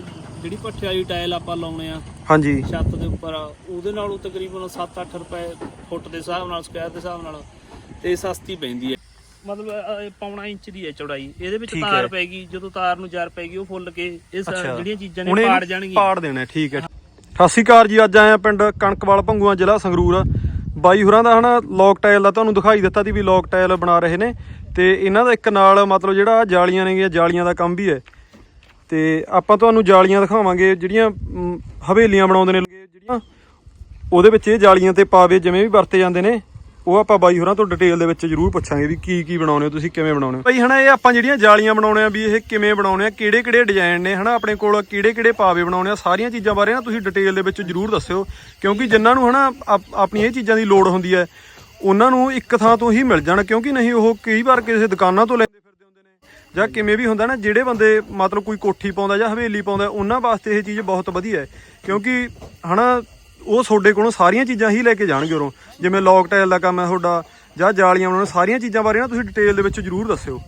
ਜਿਹੜੀ ਪੱਠੇ ਵਾਲੀ ਟਾਇਲ ਆਪਾਂ ਲਾਉਣੇ ਆ ਹਾਂਜੀ। ਛੱਤ ਦੇ ਉੱਪਰ ਉਹਦੇ ਨਾਲੋਂ ਤਕਰੀਬਨ 7-8 ਰੁਪਏ ਫੁੱਟ ਦੇ ਹਿਸਾਬ ਨਾਲ ਸਕੁਅਰ ਦੇ ਹਿਸਾਬ ਨਾਲ ਤੇ ਸਸਤੀ ਪੈਂਦੀ ਹੈ। ਮਤਲਬ ਇਹ ਪੌਣਾ ਇੰਚ ਦੀ ਹੈ ਚੌੜਾਈ। ਇਹਦੇ ਵਿੱਚ ਠੀਕ ਤਾਰ ਹੈ। ਪੈਗੀ ਜਦੋਂ ਤਾਰ ਨੂੰ ਜਰ ਪੈਗੀ ਉਹ ਫੁੱਲ ਕੇ ਇਹ ਸ- ਅੱਛਾ। ਜਿਹੜੀਆਂ ਚੀਜ਼ਾਂ ਨੇ ਹੁਣ ਪਾੜ ਜਾਣਗੀਆਂ। ਪਾੜ ਦੇਣਾ ਠੀਕ ਹੈ। ਸਤਿ ਸ਼੍ਰੀ ਅਕਾਲ ਜੀ ਅੱਜ ਆਏ ਆ ਪਿੰਡ ਕਣਕਵਾਲ ਭੰਗੂਆਂ ਜ਼ਿਲ੍ਹਾ ਸੰਗਰੂਰ। ਬਾਈ ਹੁਰਾਂ ਦਾ ਹਨਾ ਲੌਕ ਟਾਇਲ ਦਾ ਤੁਹਾਨੂੰ ਦਿਖਾਈ ਦਿੱਤਾ ਦੀ ਵੀ ਲੌਕ ਟਾਇਲ ਬਣਾ ਰਹੇ ਨੇ। ਤੇ ਇਹਨਾਂ ਦਾ ਇੱਕ ਨਾਲ ਮਤਲਬ ਜਿਹੜਾ ਜਾਲੀਆਂ ਨੇਗੀਆਂ ਜਾਲੀਆਂ ਦਾ ਕੰਮ ਵੀ ਹੈ। ਤੇ ਆਪਾਂ ਤੁਹਾਨੂੰ ਜਾਲੀਆਂ ਦਿਖਾਵਾਂਗੇ, ਜਿਹੜੀਆਂ ਹਵੇਲੀਆਂ ਬਣਾਉਂਦੇ ਨੇ ਜਿਹੜੀਆਂ, ਉਹਦੇ ਵਿੱਚ ਇਹ ਜਾਲੀਆਂ ਤੇ ਪਾਵੇ ਜਿਵੇਂ ਵੀ ਵਰਤੇ ਜਾਂਦੇ ਨੇ, ਉਹ ਆਪਾਂ ਬਾਈ ਹੋਰਾਂ ਤੋਂ ਡਿਟੇਲ ਦੇ ਵਿੱਚ ਜ਼ਰੂਰ ਪੁੱਛਾਂਗੇ ਵੀ ਕੀ ਕੀ ਬਣਾਉਣੇ ਹੋ, ਤੁਸੀਂ ਕਿਵੇਂ ਬਣਾਉਣੇ ਹੋ? ਬਾਈ ਹਨਾ, ਇਹ ਆਪਾਂ ਜਿਹੜੀਆਂ ਜਾਲੀਆਂ ਬਣਾਉਣੇ ਆ ਵੀ ਇਹ ਕਿਵੇਂ ਬਣਾਉਣੇ ਆ ਕਿਹੜੇ ਕਿਹੜੇ ਡਿਜ਼ਾਈਨ ਨੇ ਹਨਾ, ਆਪਣੇ ਕੋਲ ਕਿਹੜੇ ਕਿਹੜੇ ਪਾਵੇ ਬਣਾਉਣੇ ਆ ਸਾਰੀਆਂ ਚੀਜ਼ਾਂ ਬਾਰੇ ਨਾ ਤੁਸੀਂ ਡਿਟੇਲ ਦੇ ਵਿੱਚ ਜ਼ਰੂਰ ਦੱਸਿਓ, ਕਿਉਂਕਿ ਜਿਨ੍ਹਾਂ ਨੂੰ ਹਨਾ, ਆਪ- ਆਪਣੀ ਇਹ ਚੀਜ਼ਾਂ ਦੀ ਲੋੜ ਹੁੰਦੀ ਹੈ, ਉਹਨਾਂ ਨੂੰ ਇੱਕ ਥਾਂ ਤੋਂ ਹੀ ਮਿਲ ਜਾਣ, ਕਿਉਂਕਿ ਨਹੀਂ ਉਹ ਕਈ ਵਾਰ ਕਿਸੇ ਦੁਕਾਨਾਂ ਤੋਂ ਲੈਂਦੇ ਜਾਂ ਕਿਵੇਂ ਵੀ ਹੁੰਦਾ ਨਾ ਜਿਹੜੇ ਬੰਦੇ ਮਤਲਬ ਕੋਈ ਕੋਠੀ ਪਾਉਂਦਾ ਜਾਂ ਹਵੇਲੀ ਪਾਉਂਦਾ ਉਹਨਾਂ ਵਾਸਤੇ ਇਹ ਚੀਜ਼ ਬਹੁਤ ਵਧੀਆ ਹੈ। ਕਿਉਂਕਿ ਹਨਾ ਉਹ ਤੁਹਾਡੇ ਕੋਲੋਂ ਸਾਰੀਆਂ ਚੀਜ਼ਾਂ ਹੀ ਲੈ ਕੇ ਜਾਣਗੇ ਉਰੋਂ। ਜਿਵੇਂ ਲੌਕ ਟਾਇਲ ਦਾ ਕੰਮ ਹੈ ਤੁਹਾਡਾ ਜਾਂ ਜਾਲੀਆਂ ਬਣਾਉਣ ਸਾਰੀਆਂ ਚੀਜ਼ਾਂ ਬਾਰੇ ਨਾ ਤੁਸੀਂ ਡਿਟੇਲ ਦੇ ਵਿੱਚ ਜ਼ਰੂਰ ਦੱਸਿਓ।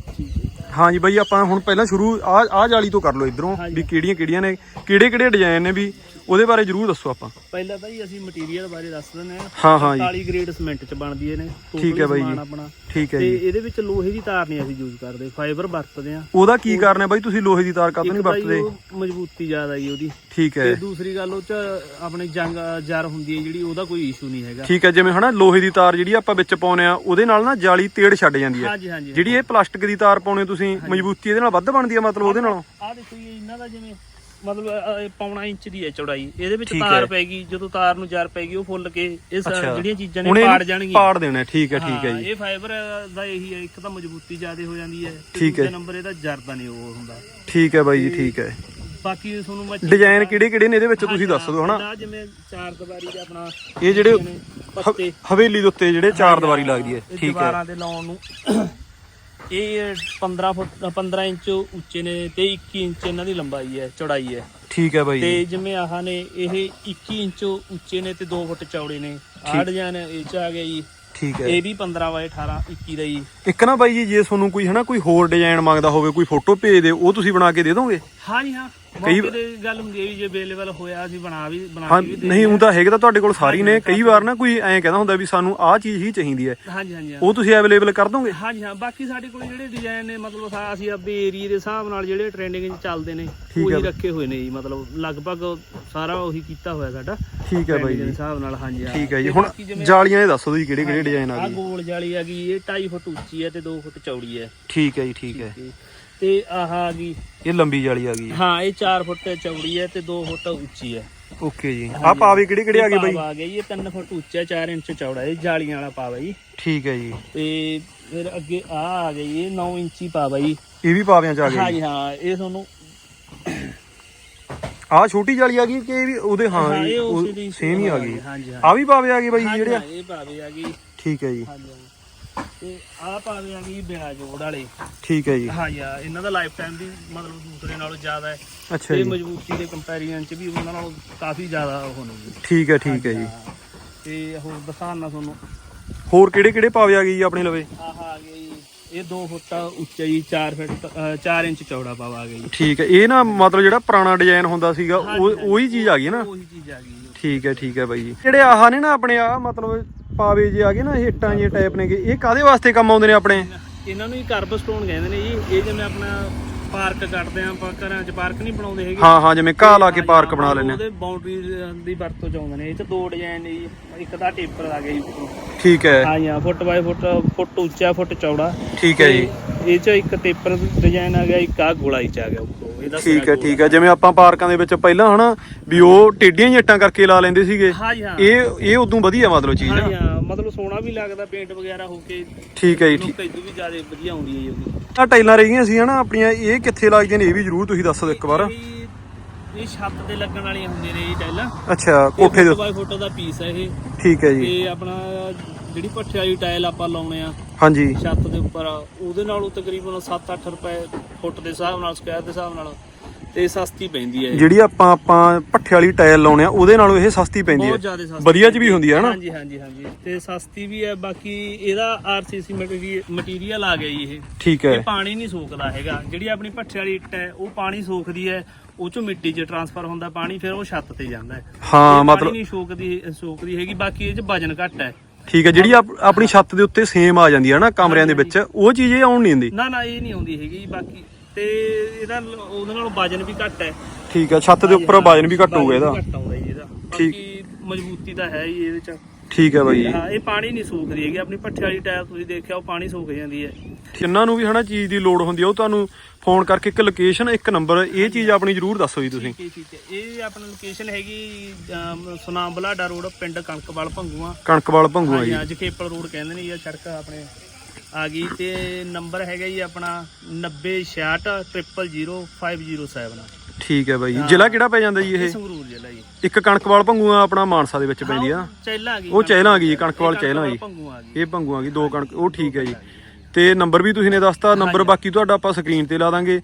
ਹਾਂਜੀ ਬਾਈ ਆਪਾਂ ਹੁਣ ਪਹਿਲਾਂ ਸ਼ੁਰੂ ਆ ਆ ਜਾਲੀ ਤੋਂ ਕਰ ਲਓ ਇਧਰੋਂ ਵੀ ਕਿਹੜੀਆਂ ਕਿਹੜੀਆਂ ਨੇ ਕਿਹੜੇ ਕਿਹੜੇ ਡਿਜ਼ਾਈਨ ਨੇ ਵੀ। ਉਹਦੇ ਬਾਰੇ ਜ਼ਰੂਰ ਦੱਸੋ ਆਪਾਂ। ਪਹਿਲਾਂ ਤਾਂ ਜੀ ਅਸੀਂ ਮਟੀਰੀਅਲ ਬਾਰੇ ਦੱਸ ਦਿੰਦੇ ਆ ਹਾਂ ਹਾਂ ਜੀ। 40 ਗ੍ਰੇਡ ਸੀਮੈਂਟ ਚ ਬਣਦੀ ਨੇ ਠੀਕ ਹੈ ਬਾਈ ਜੀ। ਆਪਣਾ। ਠੀਕ ਹੈ ਤੇ ਜੀ। ਇਹਦੇ ਵਿੱਚ ਲੋਹੇ ਦੀ ਤਾਰ ਨਹੀਂ ਅਸੀਂ ਯੂਜ਼ ਕਰਦੇ ਫਾਈਬਰ ਵਰਤਦੇ ਆ ਉਹਦਾ ਕੀ ਕਾਰਨ ਹੈ ਬਾਈ? ਤੁਸੀਂ ਲੋਹੇ ਦੀ ਤਾਰ ਕਾਹਤੋਂ ਨਹੀਂ ਤਾਂ ਵਰਤਦੇ? ਮਜ਼ਬੂਤੀ ਜ਼ਿਆਦਾ ਜੀ ਉਹਦੀ। ਠੀਕ ਹੈ। ਤੇ ਦੂਸਰੀ ਗੱਲ ਉਹ ਚ ਆਪਣੇ ਜੰਗ ਜਰ ਹੁੰਦੀ ਹੈ ਜਿਹੜੀ ਉਹਦਾ ਕੋਈ ਇਸ਼ੂ ਨਹੀਂ ਹੈਗਾ। ਠੀਕ ਹੈ ਜਿਵੇਂ ਹਨਾ ਲੋਹੇ ਦੀ ਤਾਰ ਜਿਹੜੀ ਆਪਾਂ ਵਿੱਚ ਪਾਉਨੇ ਆ ਉਹਦੇ ਨਾਲ ਨਾ ਜਾਲੀ ਤੇੜ ਛੱਡ ਜਾਂਦੀ ਹੈ। ਹਾਂਜੀ ਹਾਂਜੀ। ਜਿਹੜੀ ਇਹ ਪਲਾਸਟਿਕ ਦੀ ਤਾਰ ਪਾਉਨੇ ਤੁਸੀਂ ਮਜ਼ਬੂਤੀ ਇਹਦੇ ਨਾਲ ਵੱਧ ਬਣਦੀ ਹੈ ਮਤਲਬ ਉਹਦੇ ਨਾਲੋਂ? ਆਹ ਦੇਖੋ ਜੀ ਇਹਨਾਂ ਦਾ ਜਿਵੇਂ ਮਤਲਬ ਪੌਣਾ ਇੰਚ ਦੀ ਹੈ ਚੌੜਾਈ। ਇਹਦੇ ਵਿੱਚ ਠੀਕ ਤਾਰ ਹੈ। ਪੈਗੀ ਜਦੋਂ ਤਾਰ ਨੂੰ ਜਰ ਪੈਗੀ ਉਹ ਫੁੱਲ ਕੇ ਇਹ ਸ- ਅੱਛਾ। ਜਿਹੜੀਆਂ ਚੀਜ਼ਾਂ ਨੇ ਇਹਨੂੰ ਪਾੜ ਜਾਣਗੀਆਂ। ਪਾੜ ਦੇਣਾ ਠੀਕ ਹੈ ਠੀਕ ਹੈ ਹਾਂ, ਜੀ। ਇਹ ਫਾਈਬਰ ਦਾ ਇਹੀ ਹੈ ਇੱਕ ਤਾਂ ਮਜ਼ਬੂਤੀ ਜ਼ਿਆਦਾ ਹੋ ਜਾਂਦੀ ਹੈ ਤੇ ਠੀਕ ਹੈ। ਦੂਜਾ ਨੰਬਰ ਇਹਦਾ ਜਰਦਾ ਨਹੀਂ ਉਹ ਹੁੰਦਾ। ਠੀਕ ਹੈ ਬਾਈ ਜੀ ਠੀਕ ਹੈ। ਬਾਕੀ ਤੁਹਾਨੂੰ ਮੈਂ ਡਿਜ਼ਾਈਨ ਕਿਹੜੇ ਕਿਹੜੇ ਨੇ ਇਹਦੇ ਵਿੱਚ ਤੁਸੀਂ ਦੱਸ ਦਿਓ ਹਨਾ? ਇਹਦਾ ਜਿਵੇਂ ਚਾਰ ਦੀਵਾਰੀ ਦਾ ਆਪਣਾ ਇਹ ਜਿਹੜੇ ਹਵੇਲੀ ਦੇ ਉੱਤੇ ਜਿਹੜੇ ਚਾਰ ਦੀਵਾਰੀ ਲੱਗਦੀ ਹੈ ਇਹ ਠੀਕ ਹੈ। ਦੀਵਾਰਾਂ ਦੇ ਲਾਉਣ ਨੂੰ ਇਹ 15 ਫੁੱਟ 15 ਇੰਚ ਉੱਚੇ ਨੇ ਤੇ 21 ਇੰਚ ਇਹਨਾਂ ਦੀ ਲੰਬਾਈ ਹੈ ਚੌੜਾਈ ਹੈ। ਠੀਕ ਹੈ ਬਾਈ ਤੇ ਜਿਵੇਂ ਆਹ ਨੇ ਇਹ 21 ਇੰਚ ਉੱਚੇ ਨੇ ਤੇ 2 ਫੁੱਟ ਚੌੜੇ ਨੇ। ਆਹ ਡਿਜ਼ਾਈਨ ਇਹ ਚ ਆ ਗਿਆ ਜੀ। ਠੀਕ ਹੈ। ਇਹ ਵੀ 15 ਬਾਏ 18 21 ਦਾ ਜੀ। ਇੱਕ ਨਾ ਬਾਈ ਜੀ ਜੇ ਤੁਹਾਨੂੰ ਕੋਈ ਹਨਾ ਕੋਈ ਹੋਰ ਡਿਜ਼ਾਈਨ ਮੰਗਦਾ ਹੋਵੇ ਕੋਈ ਫੋਟੋ ਭੇਜ ਦੇ ਉਹ ਤੁਸੀਂ ਬਣਾ ਕੇ ਦੇ ਦੋਗੇ? ਹਾਂ ਜੀ ਹਾਂ। ਕਈ- ਮੌਕੇ ਤੇ ਗੱਲ ਹੁੰਦੀ ਹੈ ਵੀ ਜੇ ਅਵੇਲੇਬਲ ਹੋਇਆ ਅਸੀਂ ਬਣਾ ਵੀ ਬਣਾ ਹਾਂ ਕੇ ਵੀ ਦੇ ਨਹੀਂ ਹੁੰਦਾ ਹੈਗੇ ਤਾਂ ਤੁਹਾਡੇ ਕੋਲ ਸਾਰੀ ਨੇ। ਕਈ ਵਾਰ ਨਾ ਕੋਈ ਐਂ ਕਹਿੰਦਾ ਹੁੰਦਾ ਵੀ ਸਾਨੂੰ ਆਹ ਚੀਜ਼ ਹੀ ਚਾਹੀਦੀ ਹੈ। ਹਾਂਜੀ ਹਾਂਜੀ ਹਾਂ। ਉਹ ਤੁਸੀਂ ਅਵੇਲੇਬਲ ਕਰ ਦੋਗੇ? ਹਾਂਜੀ ਹਾਂ। ਬਾਕੀ ਸਾਡੇ ਕੋਲ ਜਿਹੜੇ ਡਿਜ਼ਾਈਨ ਨੇ ਮਤਲਬ ਸਾ- ਅਸੀਂ ਆਪਦੇ ਏਰੀਆ ਦੇ ਹਿਸਾਬ ਨਾਲ ਜਿਹੜੇ ਟ੍ਰੈਂਡਿੰਗ 'ਚ ਚੱਲਦੇ ਨੇ ਠੀਕ ਉਹੀ ਹੈ। ਰੱਖੇ ਹੋਏ ਨੇ ਜੀ। ਮਤਲਬ ਲਗਭਗ ਸਾਰਾ ਉਹੀ ਕੀਤਾ ਹੋਇਆ ਸਾਡਾ। ਠੀਕ ਹੈ ਬਾਈ trending ਦੇ ਜੀ। ਹਿਸਾਬ ਨਾਲ ਹਾਂਜੀ ਹਾਂ। ਠੀਕ ਹੈ ਜੀ। ਹੁਣ ਬਾਕੀ ਜਿਵੇਂ ਜਾਲੀਆਂ ਇਹ ਦੱਸੋ ਤੁਸੀਂ ਕਿਹੜੇ ਕਿਹੜੇ ਡਿਜ਼ਾਈਨ ਆ ਆਹ ਗਏ। ਗੋਲ ਜਾਲੀ ਆ ਗਈ ਇਹ 2.5 ਫੁੱਟ ਉੱਚੀ ਹੈ ਤੇ 2 ਫੁੱਟ ਚੌੜੀ ਹੈ। ਠੀਕ ਹੈ ਜੀ ਠੀਕ ਹੈ। ਤੇ- ਤੇ ਆਹ ਆ ਗਈ। ਇਹ ਲੰਬੀ ਜਾਲੀ ਆ ਗਈ। ਹਾਂ ਇਹ 4 ਫੁੱਟ ਚੌੜੀ ਹੈ ਤੇ 2 ਫੁੱਟ ਉੱਚੀ ਹੈ। ਓਕੇ ਜੀ। ਆਹ ਪਾਵੇ ਕਿਹੜੇ ਕਿਹੜੇ ਆ ਗਏ ਬਾਈ? ਆ ਗਿਆ ਜੀ, ਇਹ 3 ਫੁੱਟ ਉੱਚਾ 4 ਇੰਚ ਚੌੜਾ ਇਹ ਜਾਲੀਆਂ ਵਾਲਾ ਪਾਵਾ ਜੀ ਠੀਕ ਹੈ ਜੀ। ਤੇ ਫਿਰ ਅੱਗੇ ਆ ਆ ਗਈ ਇਹ 9 ਇੰਚੀ ਪਾਵਾ ਜੀ ਇਹ ਵੀ ਪਾਵਿਆਂ ਚ ਆ ਗਏ ਹਾਂਜੀ ਹਾਂ ਇਹ ਤੁਹਾਨੂੰ ਆਹ ਛੋਟੀ ਜਾਲੀ ਆ ਗਈ ਕਿ ਇਹ ਵੀ ਉਹਦੇ ਹਾਂ ਹਾਂ, ਸੇਮ ਹੀ ਆ ਗਈ। ਹਾਂ। ਆ ਵੀ ਪਾਵੇ ਆ ਗਏ ਬਾਈ ਜੀ ਜਿਹੜੇ ਆ? ਹਾਂ, ਇਹ ਪਾਵੇ ਆ ਗਈ। ਠੀਕ ਹੈ ਜੀ। ਹਾਂ। ਤੇ ਆ ਪਾਵੇ ਆ ਗਈ ਬਿਨਾ ਜੋੜ ਵਾਲੇ। ਠੀਕ ਹੈ ਜੀ। ਹਾਂ ਇਹਨਾਂ ਦਾ ਲਾਈਫ ਟਾਈਮ ਵੀ ਮਤਲਬ ਦੂਸਰੇ ਨਾਲੋਂ ਜ਼ਿਆਦਾ ਹੈ। ਅੱਛਾ ਤੇ ਜੀ। ਮਜ਼ਬੂਤੀ ਦੇ ਕੰਪੈਰੀਜ਼ਨ ਚ ਵੀ ਉਹਨਾਂ ਨਾਲੋਂ ਕਾਫੀ ਜ਼ਿਆਦਾ ਉਹ ਨੇ ਜੀ ਠੀਕ ਹੈ ਠੀਕ ਹੈ ਜੀ। ਹਾਂ। ਤੇ ਹੋਰ ਦਿਖਾਣਾ ਤੁਹਾਨੂੰ। ਹੋਰ ਕਿਹੜੇ ਕਿਹੜੇ ਪਾਵੇ ਆ ਗਏ ਜੀ ਆਪਣੇ ਲਵੇ? ਆਹ ਆ ਗਿਆ ਜੀ। ਇਹ 2 ਫੁੱਟ ਉੱਚਾ ਜੀ 4 ਫੁੱਟ 4 ਇੰਚ ਚੌੜਾ ਪਾਵਾ ਆ ਗਿਆ ਜੀ। ਠੀਕ ਹੈ ਇਹ ਨਾ ਮਤਲਬ ਜਿਹੜਾ ਪੁਰਾਣਾ ਡਿਜ਼ਾਈਨ ਹੁੰਦਾ ਸੀਗਾ ਉਹ ਉਹੀ ਚੀਜ਼ ਆ ਗਈ ਨਾ? ਉਹੀ ਚੀਜ਼ ਆ ਗਈ ਜੀ। ਠੀਕ ਹੈ ਠੀਕ ਹੈ ਬਾਈ ਜੀ। ਜਿਹੜੇ ਆਹ ਨੇ ਨਾ ਆਪਣੇ ਆ ਮਤਲਬ ਪਾਵੇ ਜੇ ਆ ਗਏ ਨਾ ਇਹ ਇੱਟਾਂ ਜੇ ਟਾਈਪ ਨੇਗੇ। ਇਹ ਕਾਦੇ ਵਾਸਤੇ ਕੰਮ ਆਉਂਦੇ ਨੇ ਆਪਣੇ? ਇਹਨਾਂ ਨੂੰ ਹੀ ਕਰਬ ਸਟੋਨ ਕਹਿੰਦੇ ਨੇ ਜੀ। ਇਹ ਜਿਵੇਂ ਆਪਣਾ ਪਾਰਕ ਕੱਟਦੇ ਆ ਆਪਾਂ ਘਰਾਂ 'ਚ ਪਾਰਕ ਨਹੀਂ ਬਣਾਉਂਦੇ ਹੈਗੇ। ਹਾਂ ਹਾਂ ਜਿਵੇਂ ਘਾਹ ਲਾ ਕੇ ਪਾਰਕ ਬਣਾ ਲੈਂਦੇ ਆ ਉਹਦੇ ਬਾਉਂਡਰੀ ਦੀ ਵਰਤੋਂ ਚ ਆਉਂਦੇ ਨੇ। ਇਹ ਚ ਦੋ ਡਿਜ਼ਾਈਨ ਨੇ ਜੀ। ਇੱਕ ਤਾਂ ਟੇਪਰ ਆ ਗਿਆ ਜੀ। ਠੀਕ ਹੈ। ਹਾਂ ਜੀ ਹਾਂ ਫੁੱਟ ਬਾਈ ਫੁੱਟ ਫੁੱਟ ਉੱਚਾ ਫੁੱਟ ਚੌੜਾ। ਠੀਕ ਹੈ ਜੀ। ਇਹ ਚ ਇੱਕ ਟੇਪਰ ਡਿਜ਼ਾਈਨ ਆ ਗਿਆ ਇੱਕ ਆ ਗੋਲਾਈ ਚ ਆ ਗਿਆ ਉੱਪਰੋਂ। ਇਹਦਾ ਠੀਕ ਹੈ ਗੋਲ। ਠੀਕ ਹੈ ਜਿਵੇਂ ਆਪਾਂ ਪਾਰਕਾਂ ਦੇ ਵਿੱਚ ਪਹਿਲਾਂ ਹਨਾ ਵੀ ਉਹ ਟੇਡੀਆਂ ਇੱਟਾਂ ਕਰਕੇ ਲਾ ਲੈਂਦੇ ਸੀਗੇ। ਹਾਂ ਇਹ ਇਹ ਉਦੋਂ ਵਧੀਆ ਮਤਲਬ ਚੀਜ਼ ਹਾਂ ਆ ਜੀ ਹਾਂ। ਮਤਲਬ ਸੋਹਣਾ ਵੀ ਲੱਗਦਾ ਪੇਂਟ ਵਗੈਰਾ ਹੋ ਕੇ। ਠੀਕ ਹੈ ਜੀ ਠੀਕ। ਲੋਕਾਂ ਇਦੋਂ ਵੀ ਜ਼ਿਆਦਾ ਵਧੀਆ ਆਉਂਦੀ ਹੈ ਜੀ ਉਹਦੀ। ਆ ਟਾਈਲਾਂ ਰਹਿ ਗਈਆਂ ਸੀ ਹਨਾ ਆਪਣੀਆਂ ਇਹ ਕਿੱਥੇ ਲੱਗਦੀਆਂ ਨੇ ਇਹ ਵੀ ਜ਼ਰੂਰ ਤੁਸੀਂ ਦੱਸ ਦਿਓ ਇੱਕ ਵਾਰ। ਇਹ ਇਹ ਛੱਤ ਤੇ ਲੱਗਣ ਵਾਲੀਆਂ ਹੁੰਦੀਆਂ ਨੇ ਜੀ ਟਾਈਲਾਂ। ਅੱਛਾ ਕੋਠੇ ਦੇ ਫੁੱਟ ਦਾ ਪੀਸ ਹੈ ਇਹ। ਠੀਕ ਹੈ ਜੀ। ਤੇ ਆਪਣਾ ਜਿਹੜੀ ਪੱਠੇ ਵਾਲੀ ਟਾਇਲ ਆਪਾਂ ਲਾਉਣੇ ਆ ਹਾਂਜੀ। ਛੱਤ ਦੇ ਉੱਪਰ। ਉਹਦੇ ਨਾਲੋਂ ਤਕਰੀਬਨ 7-8 ਰੁਪਏ ਫੁੱਟ ਦੇ ਹਿਸਾਬ ਨਾਲ ਸਕੁਅਰ ਦੇ ਹਿਸਾਬ ਨਾਲ ਤੇ ਸਸਤੀ ਪੈਂਦੀ ਹੈ ਇਹ। ਜਿਹੜੀ ਆਪਾਂ ਆਪਾਂ ਪੱਠੇ ਵਾਲੀ ਟਾਇਲ ਲਾਉਣੇ ਆ ਉਹਦੇ ਨਾਲੋਂ ਇਹ ਸਸਤੀ ਪੈਂਦੀ ਬਹੁਤ ਹੈ ਸਸਤੀ ਵਧੀਆ ਚ ਵੀ ਹੁੰਦੀ ਹੈ ਹਨਾ ਹਾਂਜੀ ਹਾਂਜੀ ਹਾਂਜੀ। ਤੇ ਸਸਤੀ ਵੀ ਹੈ ਬਾਕੀ ਇਹਦਾ ਆਰਸੀਸੀ ਮਟੀਰੀਅਲ ਆ ਗਿਆ ਜੀ ਇਹ। ਠੀਕ ਇਹ ਹੈ ਪਾਣੀ ਨਹੀਂ ਸੋਖਦਾ ਹੈਗਾ। ਜਿਹੜੀ ਆਪਣੀ ਭੱਠੇ ਵਾਲੀ ਇੱਟ ਹੈ ਉਹ ਪਾਣੀ ਸੋਖਦੀ ਹੈ ਉਹ ਚੋਂ ਮਿੱਟੀ 'ਚ ਟਰਾਂਸਫਰ ਹੁੰਦਾ ਪਾਣੀ ਫਿਰ ਉਹ ਛੱਤ ਤੇ ਜਾਂਦਾ ਹੈ। ਹਾਂ ਇਹ ਮਤਲਬ ਪਾਣੀ ਨਹੀਂ ਸੋਕਦੀ ਸੋਕਦੀ ਹੈਗੀ ਬਾਕੀ ਇਹ 'ਚ ਵਜਨ ਘੱਟ ਹੈ। ਠੀਕ ਹੈ ਜਿਹੜੀ ਆਪ- ਆਪਣੀ ਛੱਤ ਦੇ ਉੱਤੇ ਸੇਮ ਆ ਜਾਂਦੀ ਹੈ ਨਾ ਕਮਰਿਆਂ ਦੇ ਵਿੱਚ ਉਹ ਚੀਜ਼ ਇਹ ਆਉਣ ਨਹੀਂ ਦਿੰਦੀ? ਨਾ ਨਾ ਇਹ ਨਹੀਂ ਆਉਂਦੀ ਹੈਗੀ ਬਾਕੀ ਤੇ ਇਹਦਾ ਲ- ਉਹਦੇ ਨਾਲੋਂ ਵਜਨ ਵੀ ਘੱਟ ਹੈ। ਠੀਕ ਹੈ ਛੱਤ ਦੇ ਉੱਪਰ ਵਜਨ ਵੀ ਘੱਟ ਹੋਊਗਾ ਇਹਦਾ। ਘੱਟ ਆਉਂਦਾ ਜੀ ਇਹਦਾ। ਠੀਕ। ਬਾਕੀ ਮਜ਼ਬੂਤੀ ਤਾਂ ਹੈ ਹੀ ਇਹਦੇ 'ਚ। ਠੀਕ ਹੈ ਬਾਈ। ਹਾਂ ਇਹ ਪਾਣੀ ਨਹੀਂ ਸੋਕਦੀ ਹੈਗੀ। ਆਪਣੀ ਪੱਠੇ ਵਾਲੀ ਟਾਇਰ ਤੁਸੀਂ ਦੇਖਿਆ ਉਹ ਪਾਣੀ ਸੋਕ ਜਾਂਦੀ ਹੈ। ਕਿੰਨਾਂ ਨੂੰ ਵੀ ਹਨਾ ਚੀਜ਼ ਦੀ ਲੋੜ ਹੁੰਦੀ ਆ। ਉਹ ਤੁਹਾਨੂੰ ਫੋਨ ਕਰਕੇ ਇੱਕ ਲੋਕੇਸ਼ਨ ਇੱਕ ਨੰਬਰ ਇਹ ਚੀਜ਼ ਆਪਣੀ ਜ਼ਰੂਰ ਦੱਸੋ ਜੀ ਤੁਸੀਂ। ਠੀਕ ਹੈ ਠੀਕ ਹੈ। ਇਹ ਆਪਣੀ ਲੋਕੇਸ਼ਨ ਹੈਗੀ ਸੁਨਾਮ ਬਲਾਡਾ ਰੋਡ ਪਿੰਡ ਕਣਕਵਾਲ ਭੰਗੂਆ। ਕਣਕਵਾਲ ਭੰਗੂਆ ਜੀ। ਹਾਂ ਜਖੇਪਲ ਰੋਡ ਕਹਿੰਦੇ ਨੇ ਇਹ ਸੜਕ ਆਪਣੇ ਆ ਗਈ। ਤੇ ਨੰਬਰ ਹੈਗਾ ਜੀ ਆਪਣਾ 9066000507 ਠੀਕ ਹੈ ਬਾਈ ਜੀ। ਜ਼ਿਲ੍ਹਾ ਕਿਹੜਾ ਪੈ ਜਾਂਦਾ ਜੀ ਇਹ? ਇਹ ਸੰਗਰੂਰ ਜ਼ਿਲ੍ਹਾ ਜੀ। ਇੱਕ ਕਣਕਵਾਲ ਭੰਗੂਆ ਆਪਣਾ ਮਾਨਸਾ ਦੇ ਵਿੱਚ ਪੈਂਦੀ ਆ। ਚੈਲਾ ਆ ਗਈ ਉਹ ਚਹਿਲਾਂ ਆ ਗਈ ਜੀ, ਕਣਕਵਾਲ ਚਹਿਲਾਂ ਗਈ। ਭੰਗੂ ਆ ਗਈ ਇਹ ਭੰਗੂਆ ਗਈ ਦੋ ਕਣਕ ਉਹ ਠੀਕ ਹੈ ਜੀ। ਤੇ ਨੰਬਰ ਵੀ ਤੁਸੀਂ ਨੇ ਦੱਸਤਾ ਨੰਬਰ ਬਾਕੀ ਤੁਹਾਡਾ ਆਪਾਂ ਸਕਰੀਨ ਤੇ ਲਾ ਦਾਂਗੇ।